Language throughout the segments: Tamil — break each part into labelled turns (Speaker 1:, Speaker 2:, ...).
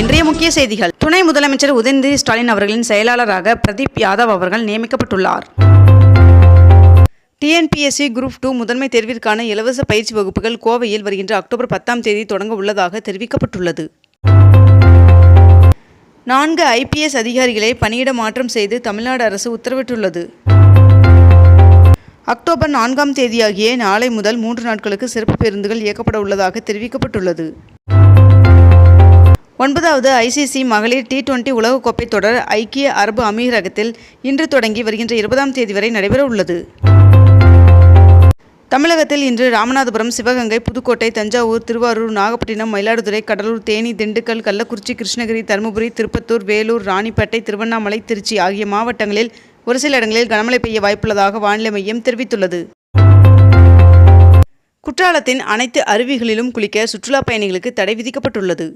Speaker 1: இன்றைய முக்கிய செய்திகள். துணை முதலமைச்சர் உதயநிதி ஸ்டாலின் அவர்களின் செயலாளராக பிரதீப் யாதவ் அவர்கள் நியமிக்கப்பட்டுள்ளார். டிஎன்பிஎஸ்சி குரூப் டூ முதன்மை தேர்விற்கான இலவச பயிற்சி வகுப்புகள் கோவையில் வருகின்ற அக்டோபர் பத்தாம் தேதி தொடங்க உள்ளதாக தெரிவிக்கப்பட்டுள்ளது. நான்கு ஐபிஎஸ் அதிகாரிகளை பணியிட மாற்றம் செய்து தமிழ்நாடு அரசு உத்தரவிட்டுள்ளது. அக்டோபர் நான்காம் தேதியாகிய நாளை முதல் மூன்று நாட்களுக்கு சிறப்பு பேருந்துகள் இயக்கப்பட உள்ளதாக தெரிவிக்கப்பட்டுள்ளது. ஒன்பதாவது ஐசிசி மகளிர் டி டுவெண்டி உலகக்கோப்பை தொடர் ஐக்கிய அரபு அமீரகத்தில் இன்று தொடங்கி வருகின்ற இருபதாம் தேதி வரை நடைபெற உள்ளது. தமிழகத்தில் இன்று ராமநாதபுரம் சிவகங்கை புதுக்கோட்டை தஞ்சாவூர் திருவாரூர் நாகப்பட்டினம் மயிலாடுதுறை கடலூர் தேனி திண்டுக்கல் கள்ளக்குறிச்சி கிருஷ்ணகிரி தருமபுரி திருப்பத்தூர் வேலூர் ராணிப்பேட்டை திருவண்ணாமலை திருச்சி ஆகிய மாவட்டங்களில் ஒரு சில இடங்களில் கனமழை பெய்ய வாய்ப்புள்ளதாக வானிலை மையம் தெரிவித்துள்ளது. குற்றாலத்தின் அனைத்து அருவிகளிலும் குளிக்க சுற்றுலா பயணிகளுக்கு தடை விதிக்கப்பட்டுள்ளது.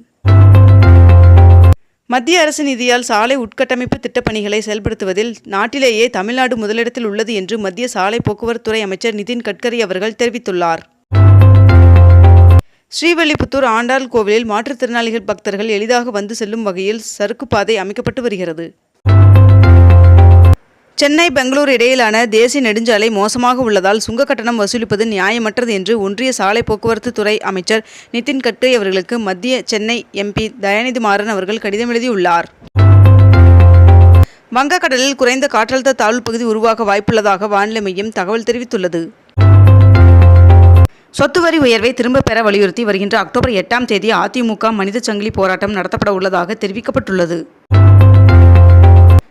Speaker 1: மத்திய அரசு நிதியால் சாலை உட்கட்டமைப்பு திட்டப்பணிகளை செயல்படுத்துவதில் நாட்டிலேயே தமிழ்நாடு முதலிடத்தில் உள்ளது என்று மத்திய சாலை போக்குவரத்துறை அமைச்சர் நிதின் கட்கரி அவர்கள் தெரிவித்துள்ளார். ஸ்ரீவல்லிபுத்தூர் ஆண்டாள் கோவிலில் மாற்றுத்திறனாளிகள் பக்தர்கள் எளிதாக வந்து செல்லும் வகையில் சறுக்கு பாதை அமைக்கப்பட்டு வருகிறது. சென்னை பெங்களூர் இடையிலான தேசிய நெடுஞ்சாலை மோசமாக உள்ளதால் சுங்க கட்டணம் வசூலிப்பது நியாயமற்றது என்று ஒன்றிய சாலை போக்குவரத்து துறை அமைச்சர் நிதின் கட்கரி அவர்களுக்கு மத்திய சென்னை எம்பி தயாநிதி மாறன் அவர்கள் கடிதம் எழுதியுள்ளார். வங்கக்கடலில் குறைந்த காற்றழுத்த தாழ்வு பகுதி உருவாக வாய்ப்புள்ளதாக வானிலை மையம் தகவல் தெரிவித்துள்ளது. சொத்து வரி உயர்வை திரும்ப பெற வலியுறுத்தி வருகின்ற அக்டோபர் எட்டாம் தேதி அதிமுக மனித சங்கிலி போராட்டம் நடத்தப்பட உள்ளதாக தெரிவிக்கப்பட்டுள்ளது.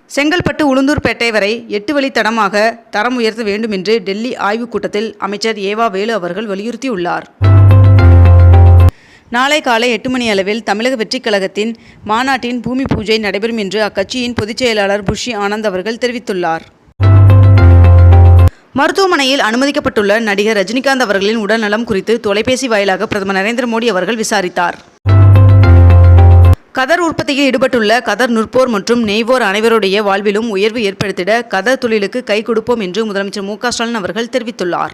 Speaker 1: செங்கல்பட்டு உளுந்தூர்பேட்டை வரை எட்டு வழி தடமாக தரம் உயர்த்த வேண்டும் என்று டெல்லி ஆய்வுக் கூட்டத்தில் அமைச்சர் ஏவா வேலு அவர்கள் வலியுறுத்தியுள்ளார். நாளை காலை எட்டு மணி அளவில் தமிழக வெற்றிக் கழகத்தின் மாநாட்டின் பூமி பூஜை நடைபெறும் என்று அக்கட்சியின் பொதுச் செயலாளர் புஷி ஆனந்த் அவர்கள் தெரிவித்துள்ளார். மருத்துவமனையில் அனுமதிக்கப்பட்டுள்ள நடிகர் ரஜினிகாந்த் அவர்களின் உடல்நலம் குறித்து தொலைபேசி வாயிலாக பிரதமர் நரேந்திர மோடி அவர்கள் விசாரித்தார். கதர் உற்பத்தியில் ஈடுபட்டுள்ள கதர் நுற்போர் மற்றும் நெய்வோர் அனைவருடைய வாழ்விலும் உயர்வு ஏற்படுத்திட கதர் தொழிலுக்கு கை கொடுப்போம் என்று முதலமைச்சர் மு ஸ்டாலின் அவர்கள் தெரிவித்துள்ளார்.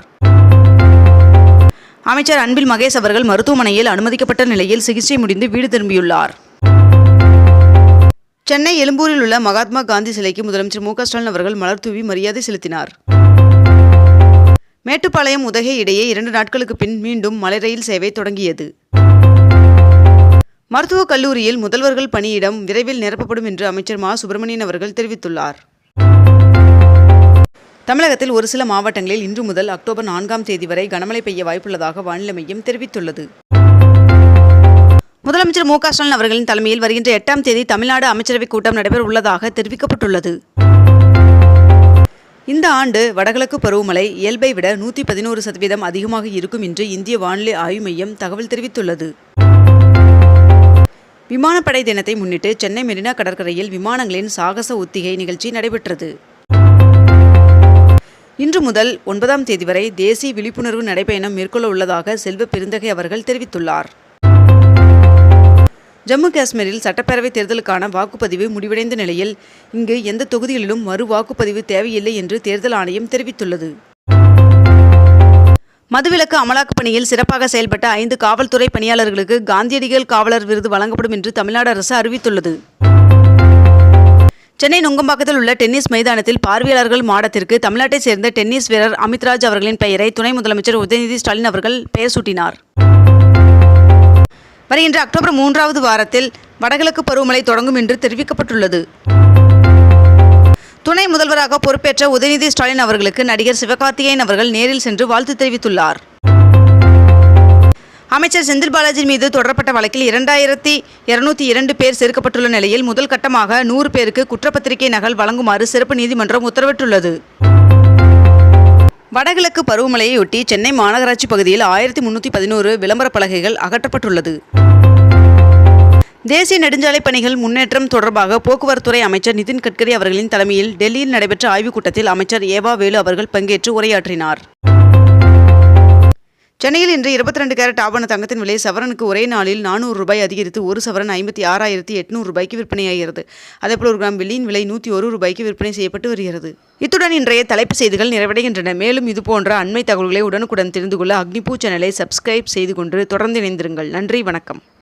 Speaker 1: அமைச்சர் அன்பில் மகேஷ் அவர்கள் மருத்துவமனையில் அனுமதிக்கப்பட்ட நிலையில் சிகிச்சை முடிந்து வீடு திரும்பியுள்ளார். சென்னை எழும்பூரில் உள்ள மகாத்மா காந்தி சிலைக்கு முதலமைச்சர் மு ஸ்டாலின் அவர்கள் மலர் தூவி மரியாதை செலுத்தினார். மேட்டுப்பாளையம் உதகை இடையே இரண்டு நாட்களுக்கு பின் மீண்டும் மலை ரயில் சேவை தொடங்கியது. மருத்துவக் கல்லூரியில் முதல்வர்கள் பணியிடம் விரைவில் நிரப்பப்படும் என்று அமைச்சர் மா. சுப்பிரமணியன் அவர்கள் தெரிவித்துள்ளார். தமிழகத்தில் ஒரு சில மாவட்டங்களில் இன்று முதல் அக்டோபர் நான்காம் தேதி வரை கனமழை பெய்ய வாய்ப்புள்ளதாக வானிலை மையம் தெரிவித்துள்ளது. முதலமைச்சர் மு. க. ஸ்டாலின் அவர்களின் தலைமையில் வருகின்ற எட்டாம் தேதி தமிழ்நாடு அமைச்சரவைக் கூட்டம் நடைபெற உள்ளதாக தெரிவிக்கப்பட்டுள்ளது. இந்த ஆண்டு வடகிழக்கு பருவமழை இயல்பை விட நூற்றி பதினோரு சதவீதம் அதிகமாக இருக்கும் என்று இந்திய வானிலை ஆய்வு மையம் தகவல் தெரிவித்துள்ளது. விமானப்படை தினத்தை முன்னிட்டு சென்னை மெரினா கடற்கரையில் விமானங்களின் சாகச ஒத்திகை நிகழ்ச்சி நடைபெற்றது. இன்று முதல் ஒன்பதாம் தேதி வரை தேசிய விழிப்புணர்வு நடைபயணம் மேற்கொள்ள உள்ளதாக செல்வ பெருந்தகை அவர்கள் தெரிவித்துள்ளார். ஜம்மு காஷ்மீரில் சட்டப்பேரவைத் தேர்தலுக்கான வாக்குப்பதிவு முடிவடைந்த நிலையில் இங்கு எந்த தொகுதிகளிலும் மறு வாக்குப்பதிவு தேவையில்லை என்று தேர்தல் ஆணையம் தெரிவித்துள்ளது. மதுவிலக்கு அமலாக்கப் பணியில் சிறப்பாக செயல்பட்ட ஐந்து காவல்துறை பணியாளர்களுக்கு காந்தியடிகள் காவலர் விருது வழங்கப்படும் என்று தமிழ்நாடு அரசு அறிவித்துள்ளது. சென்னை நுங்கம்பாக்கத்தில் உள்ள டென்னிஸ் மைதானத்தில் பார்வையாளர்கள் மாடத்திற்கு தமிழ்நாட்டைச் சேர்ந்த டென்னிஸ் வீரர் அமித்ராஜ் அவர்களின் பெயரை துணை முதலமைச்சர் உதயநிதி ஸ்டாலின் அவர்கள் பெயர் சூட்டினார். வருகின்ற அக்டோபர் மூன்றாவது வாரத்தில் வடகிழக்கு பருவமழை தொடங்கும் என்று தெரிவிக்கப்பட்டுள்ளது. துணை முதல்வராக பொறுப்பேற்ற உதயநிதி ஸ்டாலின் அவர்களுக்கு நடிகர் சிவகார்த்திகேயன் அவர்கள் நேரில் சென்று வாழ்த்து தெரிவித்துள்ளார். அமைச்சர் செந்தில் பாலாஜி மீது தொடரப்பட்ட வழக்கில் இரண்டாயிரத்தி இருநூத்தி இரண்டு பேர் சேர்க்கப்பட்டுள்ள நிலையில் முதல் கட்டமாக நூறு பேருக்கு குற்றப்பத்திரிகை நகல் வழங்குமாறு சிறப்பு நீதிமன்றம் உத்தரவிட்டுள்ளது. வடகிழக்கு பருவமழையொட்டி சென்னை மாநகராட்சி பகுதியில் ஆயிரத்தி முன்னூற்றி பதினோரு விளம்பர பலகைகள் அகற்றப்பட்டுள்ளது. தேசிய நெடுஞ்சாலை பணிகள் முன்னேற்றம் தொடர்பாக போக்குவரத்துறை அமைச்சர் நிதின் கட்கரி அவர்களின் தலைமையில் டெல்லியில் நடைபெற்ற ஆய்வுக் கூட்டத்தில் அமைச்சர் ஏவா வேலு அவர்கள் பங்கேற்று உரையாற்றினார். சென்னையில் இன்று இருபத்தி ரெண்டு கேரட் ஆபண தங்கத்தின் விலை சவரனுக்கு ஒரே நாளில் நானூறு ரூபாய் அதிகரித்து ஒரு சவரன் ஐம்பத்தி ஆறாயிரத்தி எட்நூறு ரூபாய்க்கு விற்பனையாகிறது. அதேபோல் ஒரு கிராம் வெள்ளியின் விலை நூற்றி ஒரு ரூபாய்க்கு விற்பனை செய்யப்பட்டு வருகிறது. இத்துடன் இன்றைய தலைப்புச் செய்திகள் நிறைவடைகின்றன. மேலும் இதுபோன்ற அண்மை தகவல்களை உடனுக்குடன் தெரிந்து கொள்ள அக்னிபூ சேனலை சப்ஸ்கிரைப் செய்து கொண்டு தொடர்ந்து இணைந்திருங்கள். நன்றி வணக்கம்.